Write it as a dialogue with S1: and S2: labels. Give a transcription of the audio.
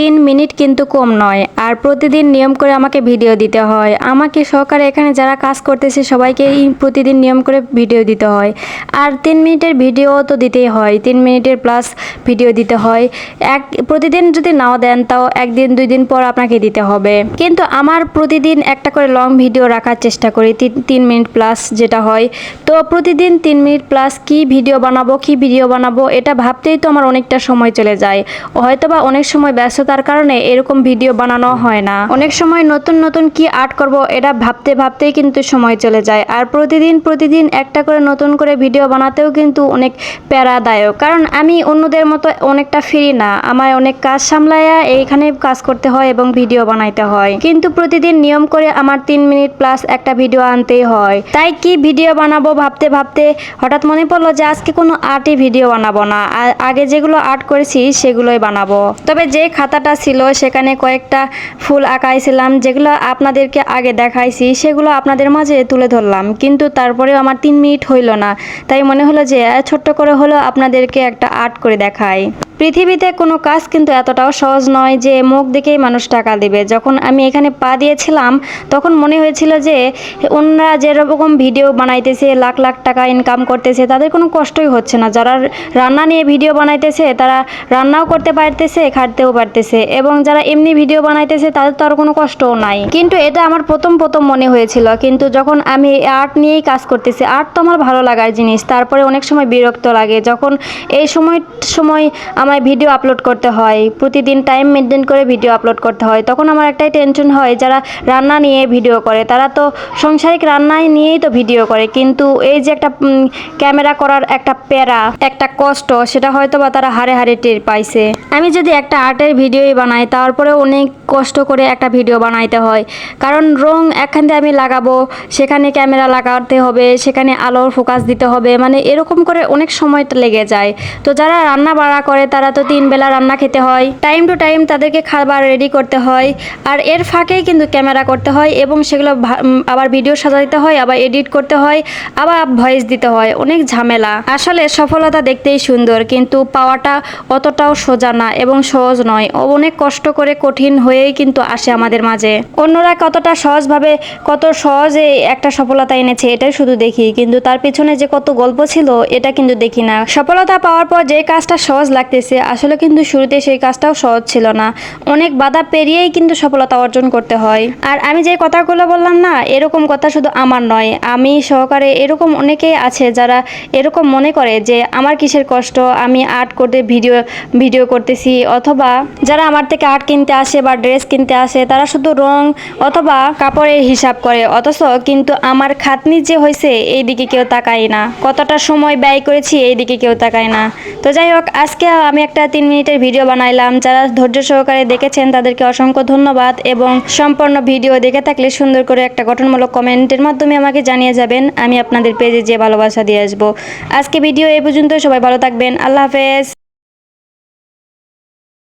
S1: তিন মিনিট কিন্তু কম নয়। আর প্রতিদিন নিয়ম করে আমাকে ভিডিও দিতে হয়। আমাকে সহকারে এখানে যারা কাজ করতেছে, সবাইকেই প্রতিদিন নিয়ম করে ভিডিও দিতে হয়। আর তিন মিনিটের ভিডিও তো দিতেই হয়। তিন মিনিটের প্লাস ভিডিও দিতে হয়। এক, প্রতিদিন যদি নাও দেন, তাও একদিন, দুই দিন পর আপনাকে দিতে হবে। কিন্তু আমার প্রতিদিন একটা করে লং ভিডিও রাখার চেষ্টা করি। তিন তিন মিনিট প্লাস যেটা হয়। তো প্রতিদিন তিন মিনিট প্লাস কি ভিডিও বানাবো, কি ভিডিও বানাবো, এটা ভাবতেই তো আমার অনেকটা সময় চলে যায়। হয়তোবা অনেক সময় ব্যস্ততার কারণে এরকম ভিডিও বানানো হয় না। অনেক সময় নতুন নতুন কি আর্ট করব, এটা ভাবতে ভাবতেই কিন্তু সময় চলে যায়। আর প্রতিদিন প্রতিদিন একটা করে নতুন করে ভিডিও বানাতেও কিন্তু অনেক প্যারাদায়ক। কারণ আমি অন্যদের মতো অনেকটা ফ্রি না। আমার অনেক কাজ সামলায়া এইখানে কাজ করতে হয় এবং ভিডিও বানাইতে হয়। কিন্তু প্রতিদিন নিয়ম করে আমার তিন মিনিট প্লাস একটা ভিডিও আনতেই হয়। তাই কি ভিডিও বানাবো ভাবতে ভাবতে হঠাৎ মনে পড়ল যে আজকে কোনো আর্টই ভিডিও বানাবো না। আগে যেগুলো আর্ট করেছি সেগুলোই বানাবো। তবে যে খাতাটা ছিল, সেখানে কয়েকটা ফুল আঁকাইছিলাম, যেগুলো আপনাদেরকে আগে দেখাইছি, সেগুলো আপনাদের মাঝে তুলে ধরলাম। কিন্তু তারপরেও আমার তিন মিনিট হইল না, তাই মনে হলো যে ছোট্ট করে হলো আপনাদেরকে একটা আর্ট করে দেখাই। পৃথিবীতে কোনো কাজ কিন্তু এতটাও সহজ নয় যে মুখ দেখেই মানুষ টাকা দেবে। যখন আমি এখানে পা দিয়েছিলাম, তখন মনে হয়েছিল যে অন্যরা যেরকম ভিডিও বানাইতেছে, লাখ লাখ টাকা ইনকাম করতেছে, তাদের কোনো কষ্টই হচ্ছে না। যারা রান্না নিয়ে ভিডিও বানাইতেছে, তারা রান্নাও করতে পারতেছে খাটতেও পারতেছে এবং যারা এমনি ভিডিও বানাইতেছে, তাদের তো আর কোনো কষ্টও নাই। কিন্তু এটা আমার প্রথম প্রথম মনে হয়েছিল। কিন্তু যখন আমি আর্ট নিয়েই কাজ করতেছি আর্ট তো আমার ভালো লাগার জিনিস। তারপরে অনেক সময় বিরক্ত লাগে। যখন এই সময় সময় আমার ভিডিও আপলোড করতে হয়। প্রতিদিন টাইম মেনটেন করে ভিডিও আপলোড করতে হয়। তখন আমার একটাই টেনশন হয়, যারা রান্না নিয়ে ভিডিও করে, তারা তো সংসারিক রান্নাই নিয়েই তো ভিডিও করে। কিন্তু এই যে একটা ক্যামেরা করার একটা প্যারা, একটা কষ্ট, সেটা হয়তো বা তারা হারে হারে টের পাইছে। আমি যদি একটা আর্টের ভিডিওই বানাই তারপরে অনেক কষ্ট করে একটা ভিডিও বানাইতে হয়। কারণ রং এখান থেকে আমি লাগাবো, সেখানে ক্যামেরা লাগাতে হবে, সেখানে আলোর ফোকাস দিতে হবে মানে এরকম করে অনেক সময় লেগে যায়। তো যারা রান্না বাড়া করে, তারা তো তিন বেলা রান্না খেতে হয়। টাইম টু টাইম তাদেরকে খাবার রেডি করতে হয়। আর এর ফাঁকেই কিন্তু ক্যামেরা করতে হয় এবং সেগুলো আবার ভিডিও সাজাতে হয়, আবার এডিট করতে হয়, আবার ভয়েস দিতে হয়। অনেক ঝামেলা। আসলে সফলতা দেখতেই সুন্দর, কিন্তু পাওয়াটা অতটাও সোজা না এবং সহজ নয়। অনেক কষ্ট করে কঠিন হয়েই কিন্তু আসে আমাদের মাঝে। অন্যরা কতটা সহজভাবে কত সহজে একটা সফলতা এনেছে এটাই শুধু দেখি। কিন্তু তার পিছনে যে কত গল্প ছিল, এটা কিন্তু দেখি না। সফলতা পাওয়ার পর যে কাজটা সহজ লাগতেছে, আসলে কিন্তু শুরুতে সেই কাজটাও সহজ ছিল না। অনেক বাধা পেরিয়েই কিন্তু সফলতা অর্জন করতে হয়। আর আমি যে কথাগুলো বললাম না, এরকম কথা শুধু আমার নয়, আমি সহকারে এরকম অনেকেই আছে যারা এরকম মনে করে যে, আমার কিসের কষ্ট? আমি আর্ট করতে ভিডিও ভিডিও করতেছি। অথবা যারা আমার থেকে আর্ট কিনতে আসে বা ড্রেস কিনতে আসে, তারা শুধু রং অথবা কাপড়ের হিসাব করে। অথচ কিন্তু আমার খাতনি যে হয়েছে এই দিকে কেউ তাকায় না। কতটা সময় ব্যয় করেছি এই দিকে কেউ তাকায় না। তো যাই হোক, আজকে আমি একটা তিন মিনিটের ভিডিও বানাইলাম। যারা ধৈর্য সহকারে দেখেছেন, তাদেরকে অসংখ্য ধন্যবাদ এবং সম্পূর্ণ ভিডিও দেখে থাকলে সুন্দর করে একটা গঠনমূলক কমেন্টের মাধ্যমে আমাকে জানিয়ে যাবেন। আমি আপনাদের পেজে যে ভালোবাসা দিয়ে আসব। আজকে ভিডিও এই পর্যন্ত, সবাই ভালো থাকবেন। আল্লাহ হাফেজ।